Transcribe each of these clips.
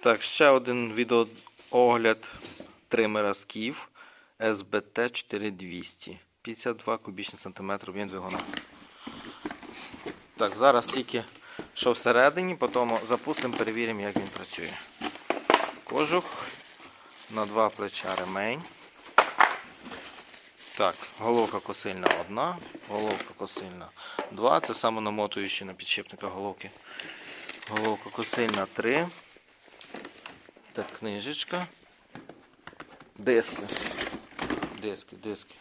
Так, ще один відеоогляд тримера скіф SBT 4200. 52 кубічні сантиметри він двигуна. Так, зараз тільки що всередині, потім запустимо, перевіримо, як він працює. Кожух на два плеча ремень. Так, головка косильна одна, головка косильна два. Це самонамотуючі на підшипника головки. Головка косильна 3. Так, книжечка. Диски. Диски, диски.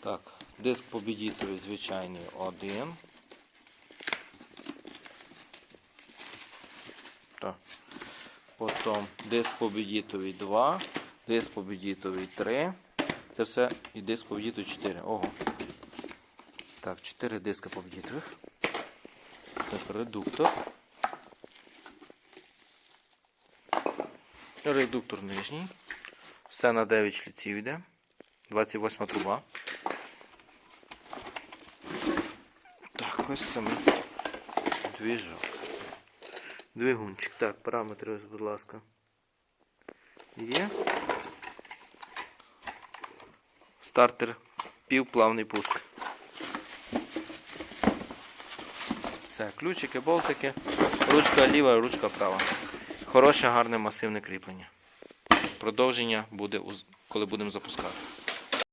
Так, диск побідітовий звичайний один. Так. Потім диск побідітовий 2, диск побідітовий 3. Це все і диск побідітовий 4. Ого. Так, 4 диска побідітових. Так, редуктор. Редуктор нижній. Все на 9 шліців йде. 28 труба. Так, ось саме двіжок. Двигунчик. Так, параметри, ось, будь ласка. Є. Стартер півплавний пуск. Все, ключики, болтики. Ручка ліва, ручка права. Хороше, гарне масивне кріплення. Продовження буде, коли будемо запускати.